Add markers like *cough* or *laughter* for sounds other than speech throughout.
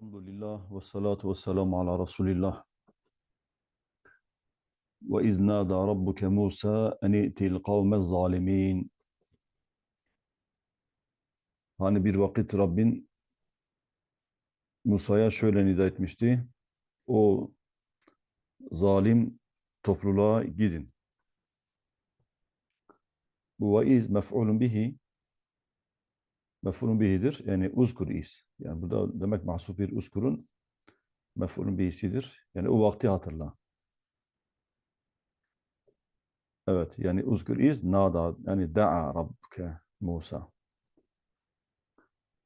Elhamdülillah ve salatu ve selamu ala Resulillah. Ve iz nâdâ rabbuke Musa en i'til kavme zalimin. Hani bir vakit Rabbin Musa'ya şöyle nida etmişti. O zalim topluluğa gidin. Bu ve iz mef'ulun bihi mef'ulun bihidir. Yani uzkur iz. Yani burada demek mahsuf bir uzkurun mef'ulun bihisidir. Yani o vakti hatırla. Evet yani uzkur iz nada yani da'a rabbuke Musa.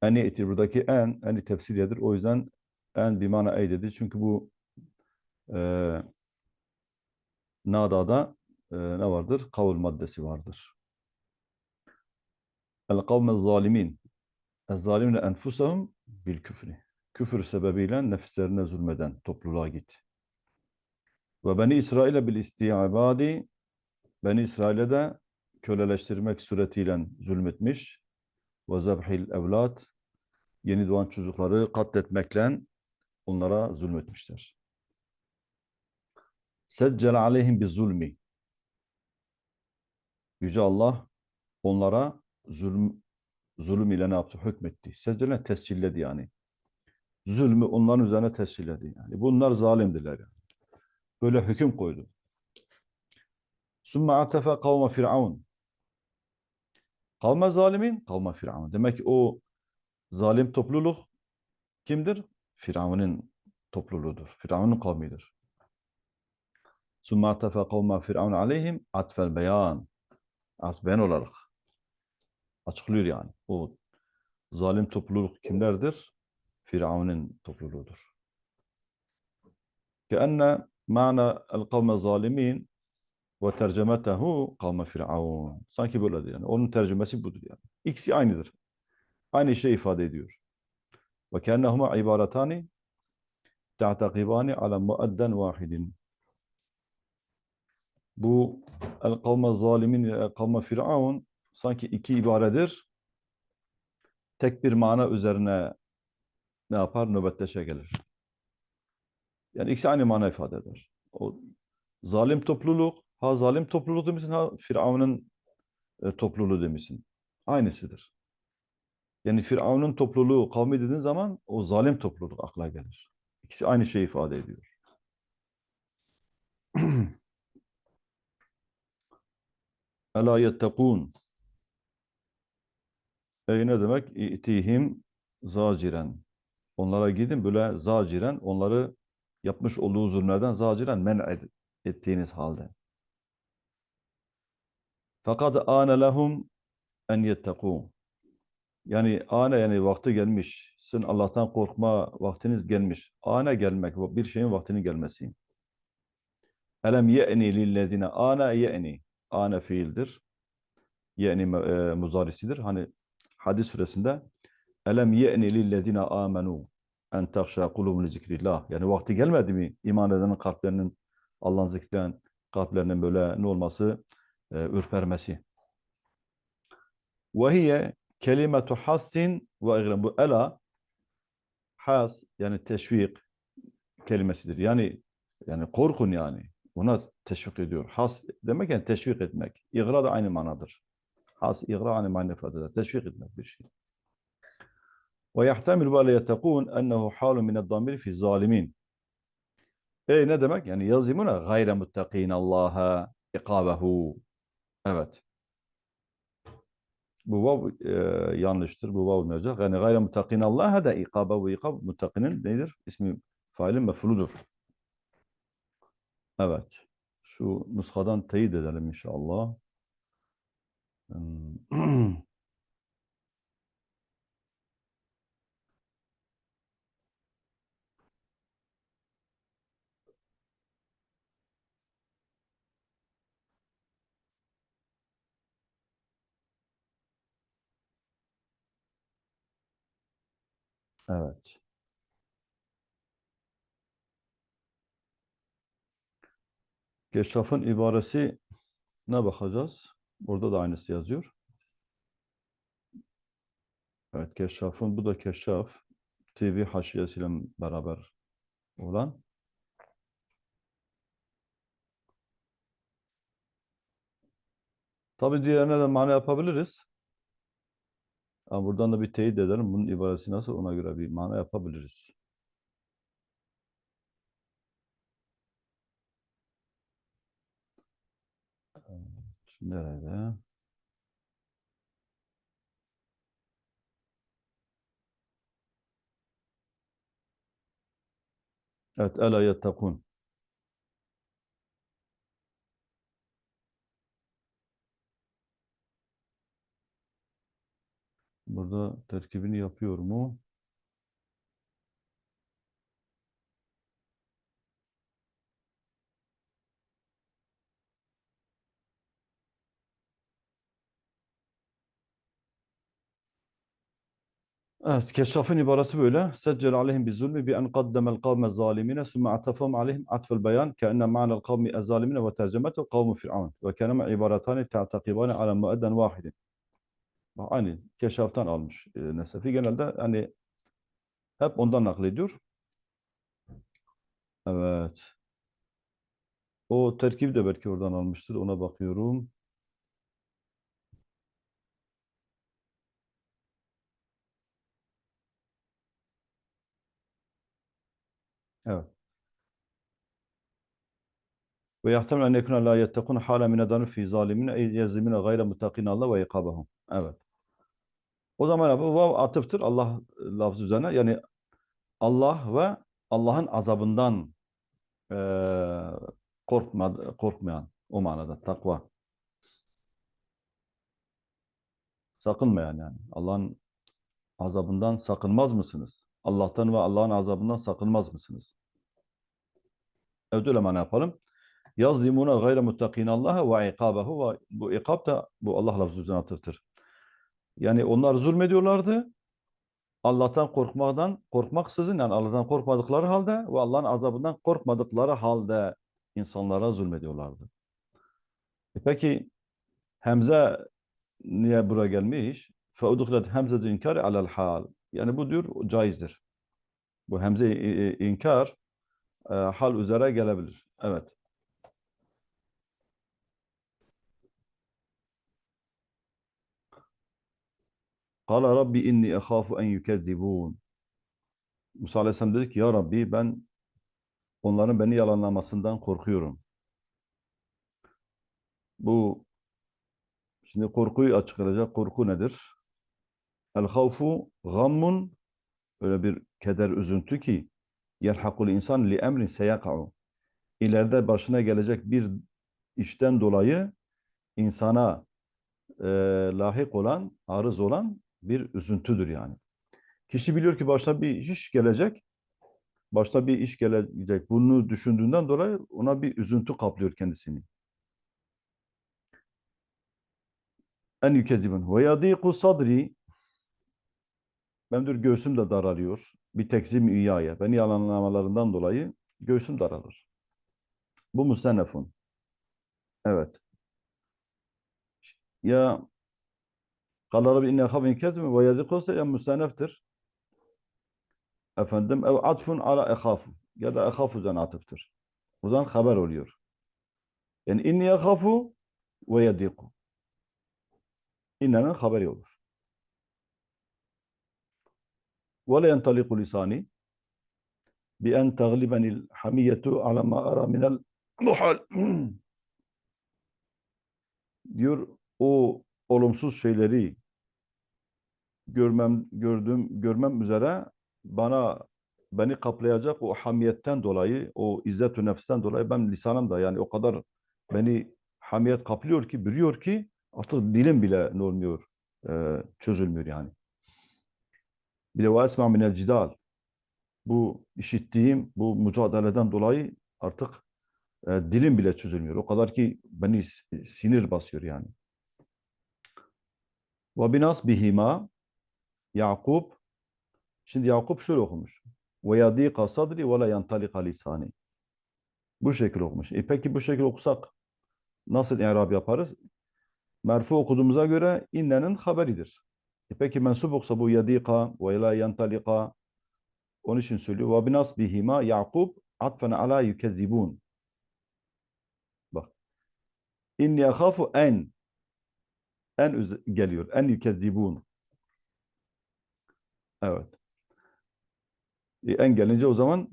En iyeti buradaki en en tefsiriyedir. O yüzden en bir mana ey dedi. Çünkü bu e, nada'da e, ne vardır? Kavul maddesi vardır. El kavme zalimin. El zalimine enfusahum bil küfri. Küfür sebebiyle nefislerine zulmeden topluluğa git. Ve Beni İsrail'e bil isti'abadi Beni İsrail'e de köleleştirmek suretiyle zulmetmiş. Ve zebhil evlat yeni doğan çocukları katletmekle onlara zulmetmişler. Seccel aleyhim bi zulmi. Yüce Allah onlara zulüm, zulüm ile ne yaptı? Hükmetti. Seccele tescilledi yani. Zulmü onların üzerine tescilledi. Yani bunlar zalimdiler. Yani. Böyle hüküm koydu. Sümme atefe kavme firavun. Kavme zalimin, kavme firavun. Demek ki o zalim topluluk kimdir? Firavun'un topluluğudur. Firavun'un kavmidir. Sümme atefe kavme firavun aleyhim atfel beyan. Atf beyan olarak açıklıyor yani. O zalim topluluk kimlerdir? Firavun'un topluluğudur. Keenne mana el kavme zalimin ve tercemetehu kavme firavun. Sanki böyledir yani. Onun tercümesi budur yani. İkisi aynıdır. Aynı şey ifade ediyor. Ve kennehuma ibaretani ta'takibani ala muadden vahidin. Bu el kavme zalimin ile kavme firavun sanki iki ibaredir. Tek bir mana üzerine ne yapar? Nöbetleşe gelir. Yani ikisi aynı mana ifade eder. O zalim topluluk, ha zalim topluluk demişsin, ha Firavun'un e, topluluğu demişsin. Aynısıdır. Yani Firavun'un topluluğu kavmi dediğin zaman o zalim topluluk akla gelir. İkisi aynı şeyi ifade ediyor. *clears throat* Ela yettekûn Ey ne demek? İtihim zaciren. Onlara gidin böyle zaciren, onları yapmış olduğu zulümlerden zaciren men ettiğiniz halde. Fakat âne lehum en yettekû. Yani ane yani vakti gelmiş. Sizin Allah'tan korkma vaktiniz gelmiş. Ane gelmek, bir şeyin vaktinin gelmesi. Elem ye'ni lillezine ane ye'ni. Ane fiildir. Ye'ni e, muzarisidir. Hani hadis suresinde elem ye'ni lillezine amenu en tahşa kulubun zikrillah. Yani vakti gelmedi mi iman edenin kalplerinin Allah'ın zikrinden kalplerinin böyle ne olması? E, ürpermesi. Ve hiye kelimetu hassin ve igrem. Bu ela has yani teşvik kelimesidir. Yani yani korkun yani. Buna teşvik ediyor. Has demek yani teşvik etmek. İgra da aynı manadır. Has, mana ifade eder. Teşvik etmek bir şey. Ve yahtemil ve le yettekûn ennehu halun mineddamiri fi zalimin. E ne demek? Yani yazimuna gayre muttakîn Allah'a ikabehu. Evet. Bu vav e, yanlıştır. Bu vav olmayacak. Yani gayre muttakîn Allah'a da ikabe ve ikab muttakinin nedir? İsmi failin mefuludur. Evet. Şu nuskadan teyit edelim inşallah. Hmm. *clears throat* Evet. Keşrafın ibaresi ne bakacağız? Burada da aynısı yazıyor. Evet, keşrafın, bu da keşraf. TV haşiyesiyle beraber olan. Tabi diğerine de mana yapabiliriz. Ama buradan da bir teyit edelim. Bunun ibaresi nasıl ona göre bir mana yapabiliriz. Nerede? Evet. Ela yettekun. Burada terkibini yapıyor mu? Evet, Keşşaf'ın ibaresi böyle. Seccel aleyhim bi zulmi bi en qaddemel kavme zalimine sümme atafahum aleyhim atfel beyan keenne ma'nel kavmi ezalimine ve tercemetu kavmu fir'aun ve kâneme ibaretani te'takibane ala muedden vahidin. Bak aynı Keşşaf'tan almış e, Nesefi. Genelde hani hep ondan naklediyor. Evet. O terkibi de belki oradan almıştır. Ona bakıyorum. Evet. Ve yahtemel en yekune la yettekun hala mine danu fi zalimine ey yezlimine gayre mutakine Allah ve ikabahum. Evet. O zaman bu vav atıftır Allah lafzı üzerine. Yani Allah ve Allah'ın azabından eee korkma, korkmayan o manada takva. Sakınmayan yani. Allah'ın azabından sakınmaz mısınız? Allah'tan ve Allah'ın azabından sakınmaz mısınız? Evet öyle mana yapalım. Yazlimuna gayre muttakin Allah ve ikabehu ve bu ikab da bu Allah lafzı üzerine atıftır. Yani onlar zulmediyorlardı. Allah'tan korkmadan korkmaksızın yani Allah'tan korkmadıkları halde ve Allah'ın azabından korkmadıkları halde insanlara zulmediyorlardı. E peki Hemze niye buraya gelmiş? فَاُدُخْلَتْ هَمْزَةُ inkar alel hal. yani bu diyor caizdir. Bu hemze inkar e, hal üzere gelebilir. Evet. Kala Rabbi inni ehafu en yükezzibun. Musa Aleyhisselam dedi ki ya Rabbi ben onların beni yalanlamasından korkuyorum. Bu şimdi korkuyu açıklayacak korku nedir? El havfu gammun öyle bir keder üzüntü ki yerhakul insan li emrin seyaka'u. İleride başına gelecek bir işten dolayı insana e, lahik olan, arız olan bir üzüntüdür yani. Kişi biliyor ki başına bir iş gelecek, başta bir iş gelecek. Bunu düşündüğünden dolayı ona bir üzüntü kaplıyor kendisini. En yükezibun. Ve yadiku sadri benim diyor göğsüm de daralıyor. Bir tekzim iyaya. Beni yalanlamalarından dolayı göğsüm daralır. Bu müstennefun. Evet. Ya Kala Rabbi inne khabin kezmi ve yazıkosa ya müstenneftir. Efendim ev atfun ala ekhafu ya da ekhafu üzerine atıftır. O zaman haber oluyor. Yani inni ekhafu ve yadiku. İnnenin haberi olur. Yentaliku lisani bi en taglibenil hamiyetu ala ma ara minel muhal. diyor o olumsuz şeyleri görmem gördüm görmem üzere bana beni kaplayacak o hamiyetten dolayı o izzet-ü nefsten dolayı ben lisanım da yani o kadar beni hamiyet kaplıyor ki bürüyor ki artık dilim bile ne olmuyor çözülmüyor yani. Bir de ve esma minel cidal bu işittiğim bu mücadeleden dolayı artık e, dilim bile çözülmüyor. O kadar ki beni sinir basıyor yani. Ve binas bihima Yakup şimdi Yakup şöyle okumuş. Ve yadika sadri ve la yantalika lisani. Bu şekilde okumuş. E peki bu şekilde okusak nasıl i'rab yaparız? Merfu okuduğumuza göre innenin haberidir. E peki mensup olsa bu yadika ve la yantalika Onun için söylüyor. Ve binasbihima Yakub atfen ala yükezzibun. Bak. İnni akhafu en en üz- geliyor. En yükezzibun. Evet. E, en gelince o zaman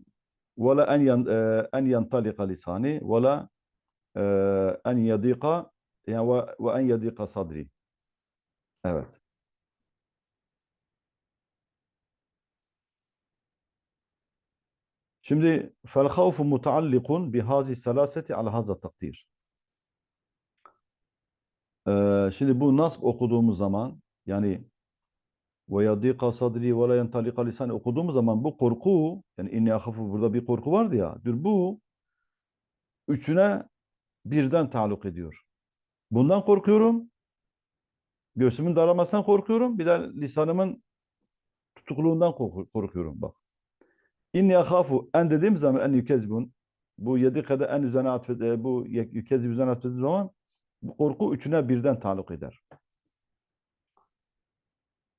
ولا en yan, e, en yantalika lisani ولا e, en yadika yani ve, ve en yadika sadri. Evet. Şimdi fel havfu mutaallikun bi hazi selaseti ala hazza takdir. Ee, şimdi bu nasb okuduğumuz zaman yani ve yadika sadri ve la yantalika lisani okuduğumuz zaman bu korku yani inni ahafu burada bir korku vardı ya. Dur bu üçüne birden taluk ediyor. Bundan korkuyorum. Göğsümün daralmasından korkuyorum. Bir de lisanımın tutukluğundan korku- korkuyorum. Bak. İnni ahafu en dediğim zaman en yükezbun. Bu yedi kadar en üzerine atfed, e, bu yükezbun üzerine atfediği zaman bu korku üçüne birden taluk eder.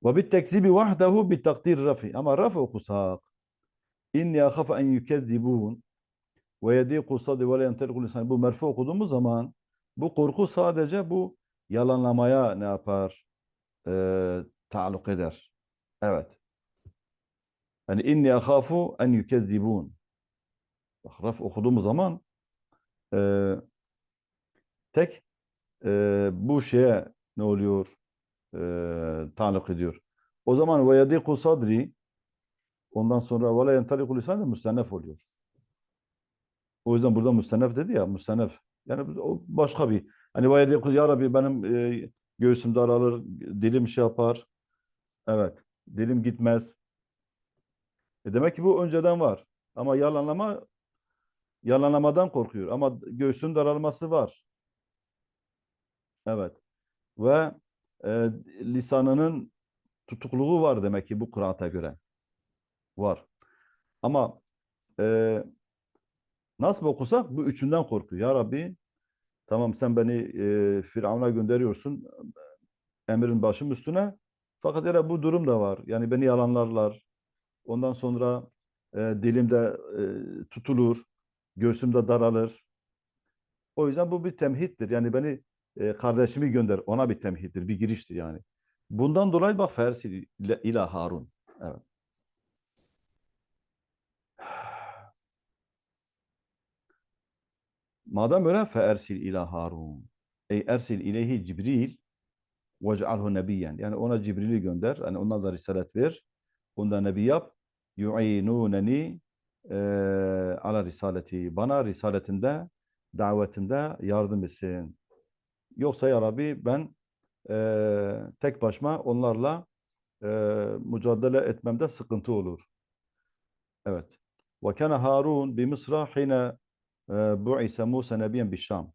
Ve bit tekzibi vahdehu bit takdir rafi. Ama raf okusak. İnni ahafu en yükezzibun ve yediku sadri ve la yenteliku lisan. Bu merfu okuduğumuz zaman bu korku sadece bu yalanlamaya ne yapar? Ee, taluk eder. Evet. Yani inni ahafu en yükezzibun. Bak raf okuduğumuz zaman e, tek e, bu şeye ne oluyor? E, taluk ediyor. O zaman ve yediku sadri ondan sonra ve la yenteliku lisan da müstennef oluyor. O yüzden burada müstennef dedi ya müstennef. Yani o başka bir hani ve yediku ya Rabbi benim e, göğsüm daralır, dilim şey yapar. Evet. Dilim gitmez. E demek ki bu önceden var. Ama yalanlama yalanlamadan korkuyor. Ama göğsün daralması var. Evet. Ve e, lisanının tutukluğu var demek ki bu kıraata göre. Var. Ama e, nasıl okusak bu üçünden korkuyor. Ya Rabbi tamam sen beni e, Firavun'a gönderiyorsun. Emrin başım üstüne. Fakat yine bu durum da var. Yani beni yalanlarlar. Ondan sonra e, dilimde e, tutulur. Göğsümde daralır. O yüzden bu bir temhittir. Yani beni e, kardeşimi gönder. Ona bir temhittir. Bir giriştir yani. Bundan dolayı bak fersil ila Harun. Evet. Madem öyle feersil ila Harun. Ey ersil ileyhi Cibril vec'alhu nebiyyen. Yani ona Cibril'i gönder. Yani ondan da risalet ver. Ondan nebi yap. Yu'inuneni e, ala risaleti. Bana risaletinde, davetinde yardım etsin. Yoksa ya Rabbi ben e, tek başıma onlarla e, mücadele etmemde sıkıntı olur. Evet. Ve kana Harun bi Mısra hine e, bu'ise Musa nebiyen bi Şam.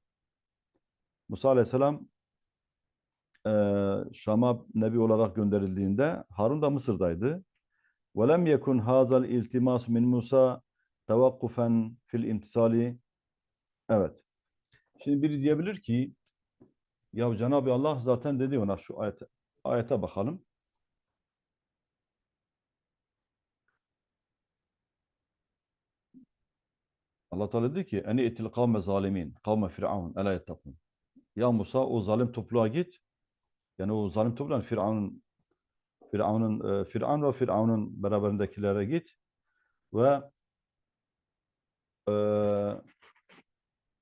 Musa aleyhisselam e, Şam'a nebi olarak gönderildiğinde Harun da Mısır'daydı. وَلَمْ يَكُنْ هَذَا الْاِلْتِمَاسُ مِنْ Musa تَوَقُّفًا fil imtisali. Evet. Şimdi biri diyebilir ki ya Cenab-ı Allah zaten dedi ona şu ayete, ayete bakalım. Allah Teala dedi ki eni etil kavme zalimin kavme firavun ela yettakun. Ya Musa o zalim topluluğa git. Yani o zalim topluluğun Firavun'un Firavun'un e, Firavun ve Firavun'un beraberindekilere git ve e,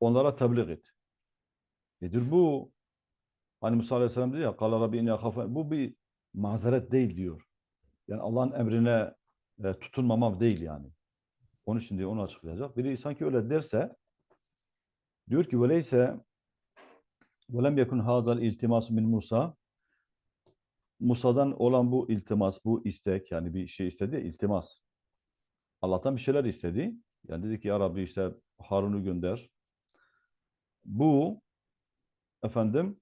onlara tebliğ et. Nedir bu? Hani Musa Aleyhisselam dedi ya "Kâle Rabbi inni akhafu-" Bu bir mazeret değil diyor. Yani Allah'ın emrine e, tutunmamam değil yani. Onun için diye onu açıklayacak. Biri sanki öyle derse diyor ki veleyse velem yekun hazal iltimasu min Musa Musa'dan olan bu iltimas, bu istek yani bir şey istedi iltimas. Allah'tan bir şeyler istedi. Yani dedi ki ya Rabbi işte Harun'u gönder. Bu efendim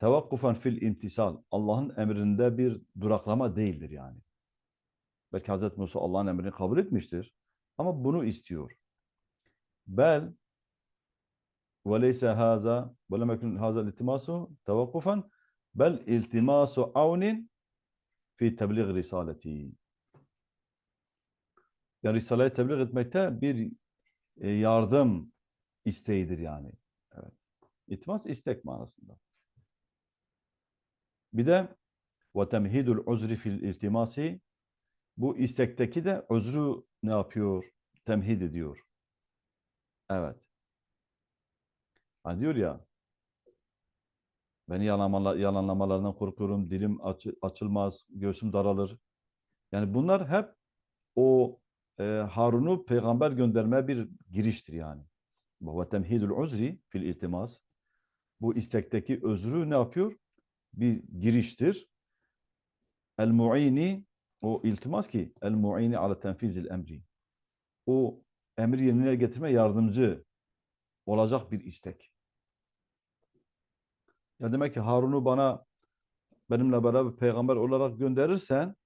tevakkufen fil imtisal. Allah'ın emrinde bir duraklama değildir yani. Belki Hazreti Musa Allah'ın emrini kabul etmiştir. Ama bunu istiyor. Bel ve leyse haza ve lem haza iltimasu tevakkufan bel iltimasu avnin fi tebliğ risaleti. Yani Risale'yi tebliğ etmekte bir e, yardım isteğidir yani. Evet. İltimas istek manasında. Bir de ve temhidul uzri fil iltimasi bu istekteki de özrü ne yapıyor? Temhid ediyor. Evet. Hani diyor ya beni yalanlama, yalanlamalarından korkuyorum, dilim aç, açılmaz, göğsüm daralır. Yani bunlar hep o e, Harun'u peygamber göndermeye bir giriştir yani. Ve temhidul uzri fil iltimas. Bu istekteki özrü ne yapıyor? Bir giriştir. El mu'ini o iltimas ki el mu'ini ala tenfizil emri. O emri yerine getirme yardımcı olacak bir istek. Ya demek ki Harun'u bana benimle beraber peygamber olarak gönderirsen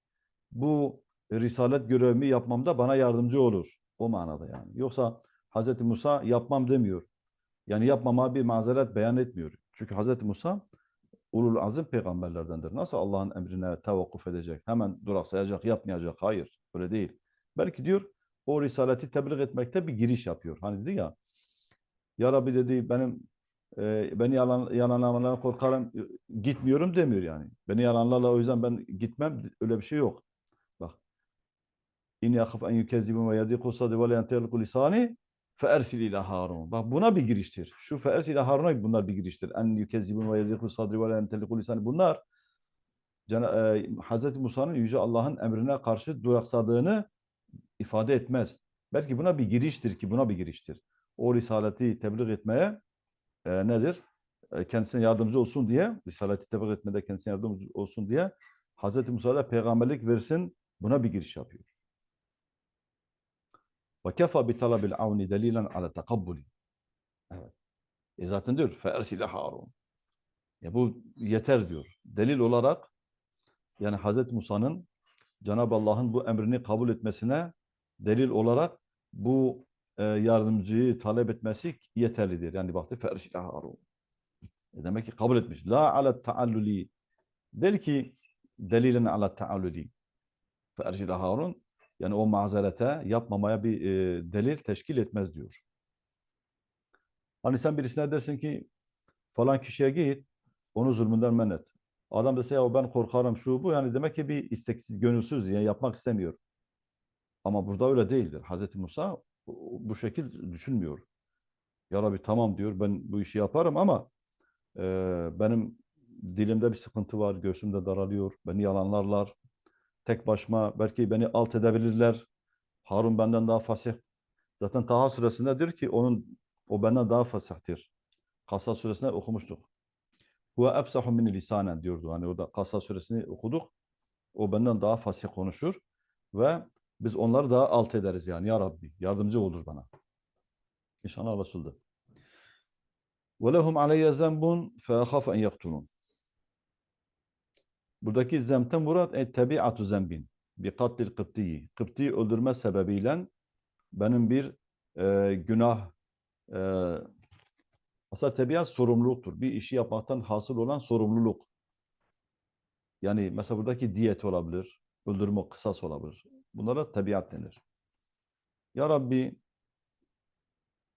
bu risalet görevimi yapmamda bana yardımcı olur. O manada yani. Yoksa Hz. Musa yapmam demiyor. Yani yapmama bir mazeret beyan etmiyor. Çünkü Hz. Musa ulul azim peygamberlerdendir. Nasıl Allah'ın emrine tevakkuf edecek? Hemen duraksayacak, yapmayacak. Hayır. Öyle değil. Belki diyor o risaleti tebliğ etmekte bir giriş yapıyor. Hani dedi ya Ya Rabbi dedi benim e, beni yalan, yalanlamalarına korkarım gitmiyorum demiyor yani. Beni yalanlarla o yüzden ben gitmem öyle bir şey yok. Bak. İnni akhaf en yukezzibun ve yadiku sadri ve la yanteliku lisani feersil ila Harun. Bak buna bir giriştir. Şu feersil ila Harun'a bunlar bir giriştir. En yukezzibun ve yadiku sadri ve la yanteliku lisani. Bunlar e, Hz. Musa'nın Yüce Allah'ın emrine karşı duraksadığını ifade etmez. Belki buna bir giriştir ki buna bir giriştir. O risaleti tebliğ etmeye e, nedir? E, kendisine yardımcı olsun diye, risaleti tebliğ etmede kendisine yardımcı olsun diye Hz. Musa'ya peygamberlik versin buna bir giriş yapıyor. Bi talabil avni delilen ala takabbuli. Evet. E zaten diyor feersile Harun. Ya bu yeter diyor. Delil olarak yani Hz. Musa'nın Cenab-ı Allah'ın bu emrini kabul etmesine delil olarak bu e, yardımcıyı talep etmesi yeterlidir. Yani baktı fersile Harun. E demek ki kabul etmiş. La ala taalluli. Del ki delilen ala taalluli. Fersile Harun. Yani o mazerete yapmamaya bir e, delil teşkil etmez diyor. Hani sen birisine dersin ki falan kişiye git onu zulmünden men et. Adam dese ya ben korkarım şu bu yani demek ki bir isteksiz, gönülsüz yani yapmak istemiyor. Ama burada öyle değildir. Hazreti Musa bu şekil düşünmüyor. Ya Rabbi tamam diyor ben bu işi yaparım ama e, benim dilimde bir sıkıntı var, göğsümde daralıyor, beni yalanlarlar. Tek başıma belki beni alt edebilirler. Harun benden daha fasih. Zaten Taha suresinde diyor ki onun o benden daha fasihtir. Kasas suresinde okumuştuk. Huve efsahu min lisanen diyordu. Hani orada Kasas suresini okuduk. O benden daha fasih konuşur ve biz onları daha alt ederiz yani. Ya Rabbi yardımcı olur bana. İnşallah Resul'de. وَلَهُمْ عَلَيَّ زَنْبٌ فَأَخَافَ اَنْ يَقْتُلُونَ Buradaki zemten murat e, tebiatu zembin. Bi katlil kıptiyi. Kıptiyi öldürme sebebiyle benim bir e, günah e, aslında tebiat sorumluluktur. Bir işi yapmaktan hasıl olan sorumluluk. Yani mesela buradaki diyet olabilir, öldürme kısas olabilir. Bunlara tabiat denir. Ya Rabbi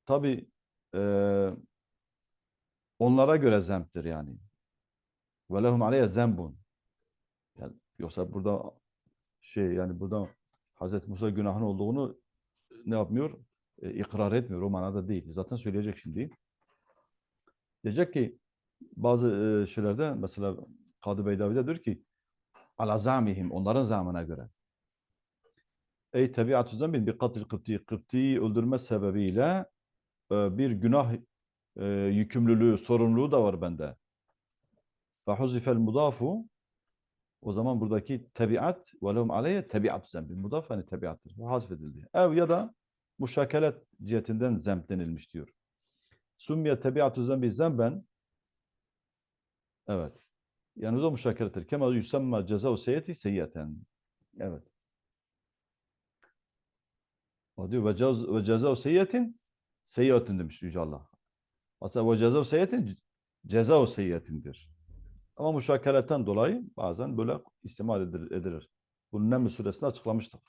tabi e, onlara göre zemptir yani. Ve lehum aleyhe zembun. Yani, yoksa burada şey yani burada Hazreti Musa günahın olduğunu ne yapmıyor? E, ikrar etmiyor. O manada değil. Zaten söyleyecek şimdi. Diyecek ki bazı e, şeylerde mesela Kadı Beydavi'de diyor ki ala zamihim onların zamına göre. Ey tabiatü zembin bir katil kıpti. Kıptiyi öldürme sebebiyle e, bir günah e, yükümlülüğü, sorumluluğu da var bende. Fehuzifel mudafu o zaman buradaki tabiat ve lehum aleyhe tabiatü zembin. Mudaf hani tabiattır. Bu hasfedildi. Ev ya da bu şakalet cihetinden zemb denilmiş diyor. Summiye tabiatü zembi zemben evet. Yani o da müşakerettir. Kema yusamma ceza seyyeti seyyeten. Evet. O diyor ve, cez, ve cezav seyyetin seyyetin demiş Yüce Allah. Aslında ve cezav seyyetin cezav seyyetindir. Ama müşakeleten dolayı bazen böyle istimal edilir. Bunu Neml suresinde açıklamıştık.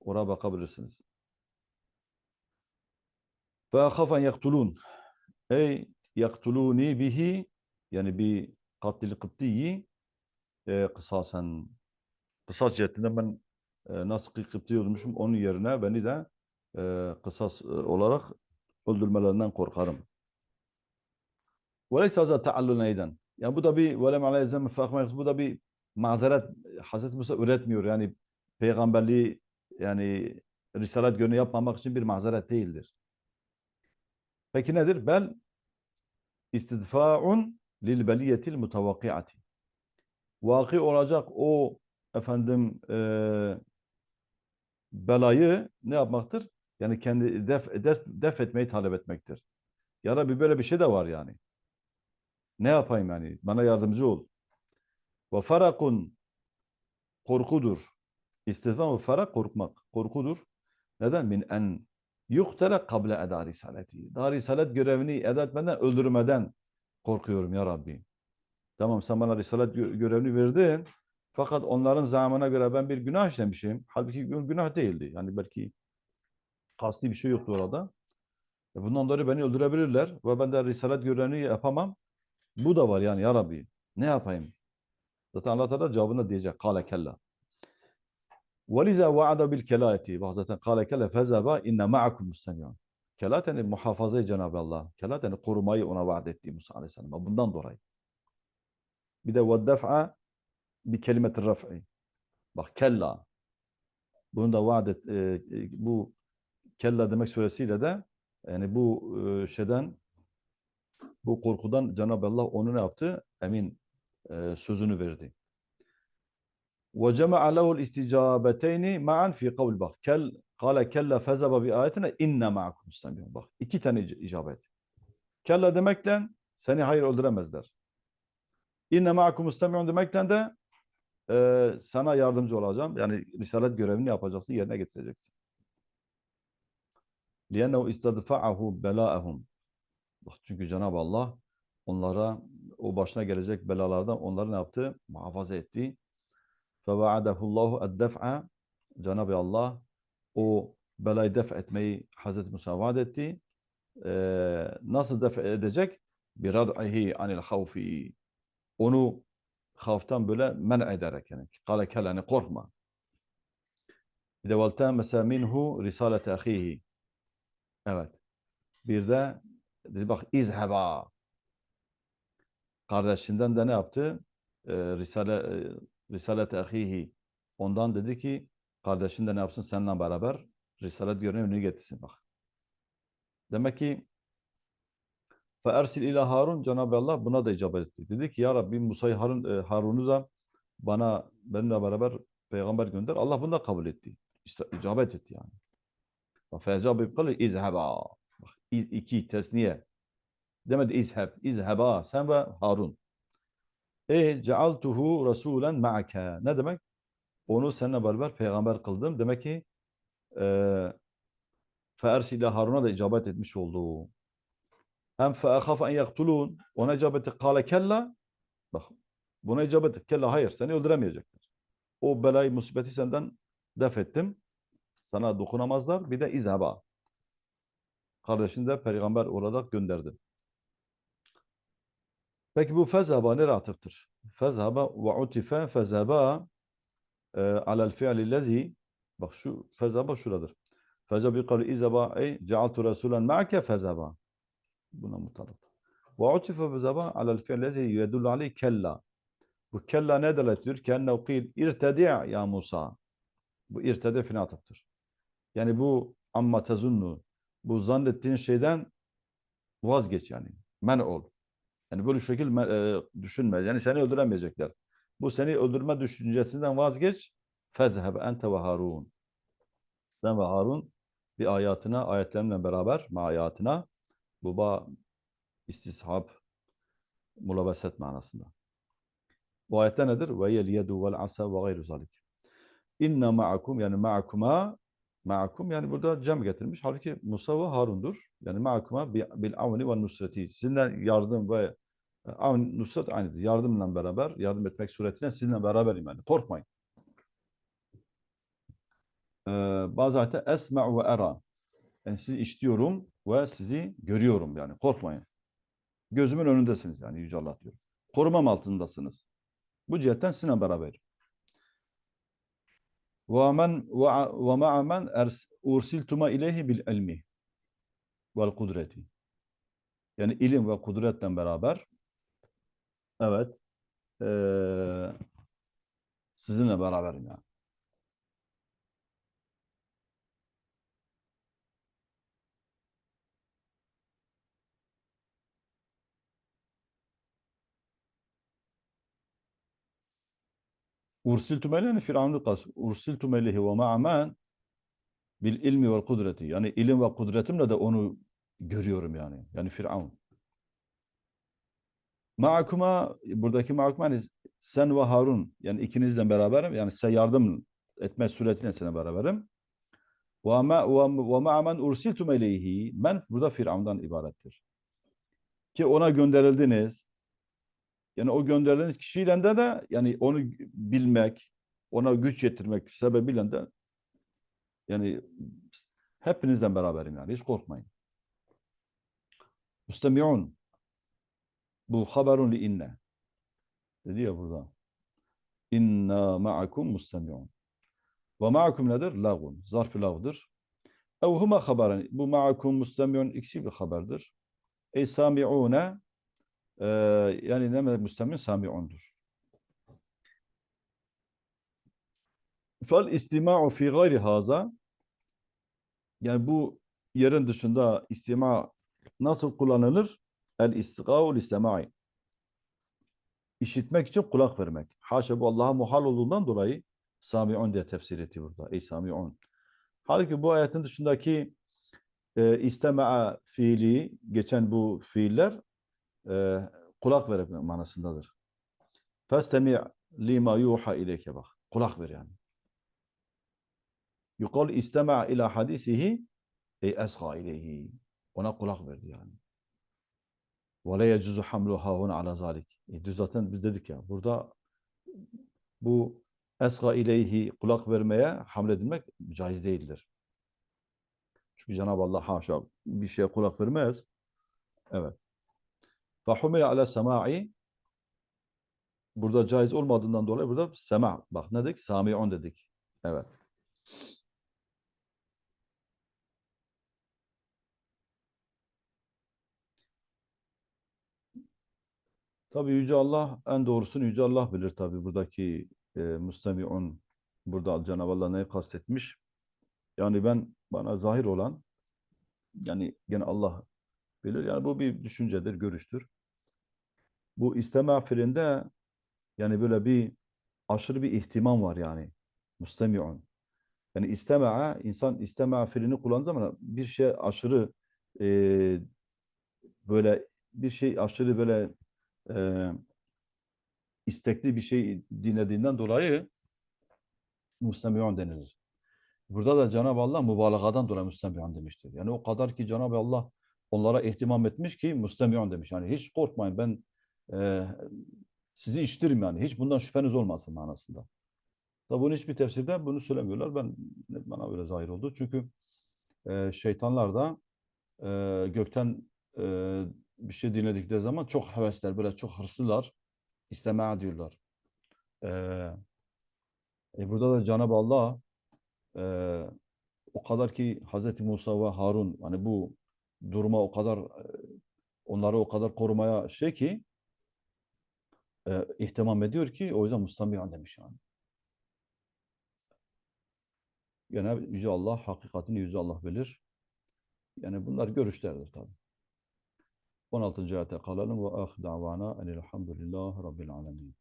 Oraya bakabilirsiniz. Ve khafen yaktulun. Ey yaktuluni bihi yani bi katil kıptiyi e, kısasen kısas cihetinden ben e, nasıl kıpti olmuşum onun yerine beni de e, kısas e, olarak öldürmelerinden korkarım. Ve leysa hâzâ taallun. Yani bu da bir velem aleyhizzem müfakmek bu da bir mazeret Hazreti Musa üretmiyor. Yani peygamberliği yani risalet gönlü yapmamak için bir mazeret değildir. Peki nedir? Bel istidfa'un lil beliyetil mutavakkiati. Vaki olacak o efendim e, belayı ne yapmaktır? Yani kendi def, def, def etmeyi talep etmektir. Ya Rabbi böyle bir şey de var yani. Ne yapayım yani? Bana yardımcı ol. Ve farakun korkudur. İstihdam ve farak korkmak. Korkudur. Neden? Min en yuhtele kable eda risaleti. Daha risalet görevini eda etmeden, öldürmeden korkuyorum ya Rabbi. Tamam sen bana risalet gö- görevini verdin. Fakat onların zamanına göre ben bir günah işlemişim. Halbuki gün- günah değildi. Yani belki kasti bir şey yoktu orada. E bundan dolayı beni öldürebilirler ve ben de risalet görevini yapamam. Bu da var yani ya Rabbi. Ne yapayım? Zaten Allah Teala cevabında diyecek. Kale kella. وَلِذَا وَعَدَ بِالْكَلَاتِ Bak zaten kale kella fezeba inne ma'akum mustemiyon. Kelat yani muhafazayı Cenab-ı Allah. Kelat yani korumayı ona vaat etti Musa Aleyhisselam'a. Bundan dolayı. Bir de وَالدَّفْعَ bir kelimetir raf'i. Bak kella. Bunu da vaat et, e, e, bu kella demek suresiyle de yani bu e, şeyden bu korkudan Cenab-ı Allah onu ne yaptı? Emin e, sözünü verdi. وَجَمَعَ لَهُ الْاِسْتِجَابَتَيْنِ مَعًا فِي قَوْلِ Bak, kel, kale kelle fezebe bi ayetine inne ma'akum istemiyor. Bak, iki tane ic- icabet. Kelle demekle seni hayır öldüremezler. İnne ma'akum istemiyor demekle de e, sana yardımcı olacağım. Yani risalet görevini yapacaksın, yerine getireceksin. لِيَنَّهُ اِسْتَدْفَعَهُ بَلَاءَهُمْ Bak, Çünkü Cenab-ı Allah onlara o başına gelecek belalardan onları ne yaptı? Muhafaza etti. فَوَعَدَهُ اللّٰهُ اَدَّفْعَ Cenab-ı Allah o belayı def etmeyi Hazreti Musa vaat etti. Ee, nasıl def edecek? بِرَدْعِهِ عَنِ الْخَوْفِ Onu havftan böyle men ederek yani. Kale kel yani korkma. Bir de وَالْتَمَسَ minhu risalete ahihi. Evet. Bir de dedi bak izheba. Kardeşinden de ne yaptı? Ee, Risale e, Risalet ahihi. Ondan dedi ki kardeşin de ne yapsın seninle beraber risalet görevini getirsin bak. Demek ki Fe ersil ila Harun Cenab-ı Allah buna da icabet etti. Dedi ki ya Rabbi Musa'yı Harun, e, Harun'u da bana benimle beraber peygamber gönder. Allah bunu da kabul etti. İşte etti yani. Fecabe kılı izheba. İz, iki tesniye. Demedi izheb. İzheba. Sen ve Harun. E cealtuhu rasulen ma'ke. Ne demek? Onu seninle beraber peygamber kıldım. Demek ki e, Fe'ersi ile Harun'a da icabet etmiş oldu. Hem fe'ekhaf en yaktulun. Ona icabet et. Kale kella. Bak buna icabet. Kella hayır seni öldüremeyecekler. O belayı musibeti senden def ettim. Sana dokunamazlar. Bir de izhaba. Kardeşini de peygamber olarak gönderdim. Peki bu fezhaba nereye atıftır? Fezhaba ve utife fezhaba e, alel fi'li lezi bak şu fezhaba şuradır. Fezhaba kavli izhaba ey cealtu rasulen ma'ake fezhaba. Buna mutalak. Ve utife fezhaba alel fi'li lezi yedullu aleyh kella. Bu kella ne delalet ediyor? Kenne kil irtedi' ya Musa. Bu irtedi fi'ne atıftır. Yani bu amma tezunnu bu zannettiğin şeyden vazgeç yani. Men ol. Yani böyle şekil e, düşünme. Yani seni öldüremeyecekler. Bu seni öldürme düşüncesinden vazgeç. Fezheb ente ve Harun. Sen ve Harun bir ayatına, ayetlerimle beraber ayatına bu ba istishab mulabeset manasında. Bu ayette nedir? Ve yel yedu vel asa ve gayru zalik. İnne ma'akum yani ma'akuma ma'akum yani burada cem getirmiş. Halbuki Musa ve Harun'dur. Yani ma'akuma bi- bil avni ve nusreti. Sizinle yardım ve e, avn nusret aynıdır. Yardımla beraber, yardım etmek suretiyle sizinle beraberim yani. Korkmayın. Ee, bazı ayette esma ve era. Yani sizi işitiyorum ve sizi görüyorum yani. Korkmayın. Gözümün önündesiniz yani Yüce Allah diyor. Korumam altındasınız. Bu cihetten sizinle ve men ve ma'a men ursiltuma ileyhi bil ilmi vel kudreti. Yani ilim ve kudretle beraber evet ee, sizinle beraber yani. Ursiltum eleyhi firavunlu kas. Ursiltum eleyhi ve ma'amen bil ilmi vel kudreti. Yani ilim ve kudretimle de onu görüyorum yani. Yani Firavun. Ma'akuma buradaki ma'akuma hani sen ve Harun yani ikinizle beraberim. Yani size yardım etme suretiyle sana beraberim. Ve ma ve ma'amen ursiltum eleyhi. Men burada Firavundan ibarettir. Ki ona gönderildiniz. Yani o gönderildiğiniz kişiyle de de yani onu bilmek, ona güç yetirmek sebebiyle de yani hepinizden beraberim yani hiç korkmayın. Müstemi'un bu haberun li inne dedi ya burada. İnna ma'akum mustemi'un. Ve ma'akum nedir? Lagun. Zarf-ı lag'dır. Ev huma haberan. Bu ma'akum mustemi'un ikisi bir haberdir. Ey sami'une ee, yani ne müstemin sami'undur. Fel istima'u fi gayri haza yani bu yerin dışında istima nasıl kullanılır? El istigâ'ul istema'i. İşitmek için kulak vermek. Haşa bu Allah'a muhal olduğundan dolayı sami'un diye tefsir etti burada. Ey sami'un. Halbuki bu ayetin dışındaki e, istema'a fiili geçen bu fiiller e, kulak ver manasındadır. Festemi lima yuha ileyke bak. Kulak ver yani. Yukal istema ila hadisihi ey esga ileyhi. Ona kulak verdi yani. Ve la yecuzu hamluha huna ala zalik. E, zaten biz dedik ya burada bu esga ileyhi kulak vermeye hamledilmek caiz değildir. Çünkü Cenab-ı Allah haşa bir şeye kulak vermez. Evet. فَحُمِلَ ala sema'i Burada caiz olmadığından dolayı burada sema. Bak ne dedik? Sami'un dedik. Evet. Tabi Yüce Allah en doğrusunu Yüce Allah bilir tabi buradaki e, müstemi'un burada Cenab-ı Allah neyi kastetmiş? Yani ben bana zahir olan yani gene Allah bilir. Yani bu bir düşüncedir, görüştür. Bu isteme fiilinde yani böyle bir aşırı bir ihtimam var yani. Mustemi'un. Yani istema'a, insan istema'a fiilini kullandığı zaman bir şey aşırı e, böyle bir şey aşırı böyle e, istekli bir şey dinlediğinden dolayı mustemi'un denilir. Burada da Cenab-ı Allah mübalağadan dolayı mustemi'un demiştir. Yani o kadar ki Cenab-ı Allah onlara ihtimam etmiş ki mustemi'un demiş. Yani hiç korkmayın ben e, sizi işitirim yani. Hiç bundan şüpheniz olmasın manasında. Tabi bunu hiçbir tefsirde bunu söylemiyorlar. Ben bana öyle zahir oldu. Çünkü e, şeytanlar da e, gökten e, bir şey dinledikleri zaman çok hevesler, böyle çok hırslılar. İstemeye diyorlar. E, e, burada da Cenab-ı Allah e, o kadar ki Hazreti Musa ve Harun hani bu duruma o kadar onları o kadar korumaya şey ki e, ihtimam ediyor ki o yüzden mustamiyan demiş yani. Gene Yüce Allah hakikatini Yüce Allah bilir. Yani bunlar görüşlerdir tabi. 16. ayete kalalım ve ahir davana enelhamdülillah rabbil alemin.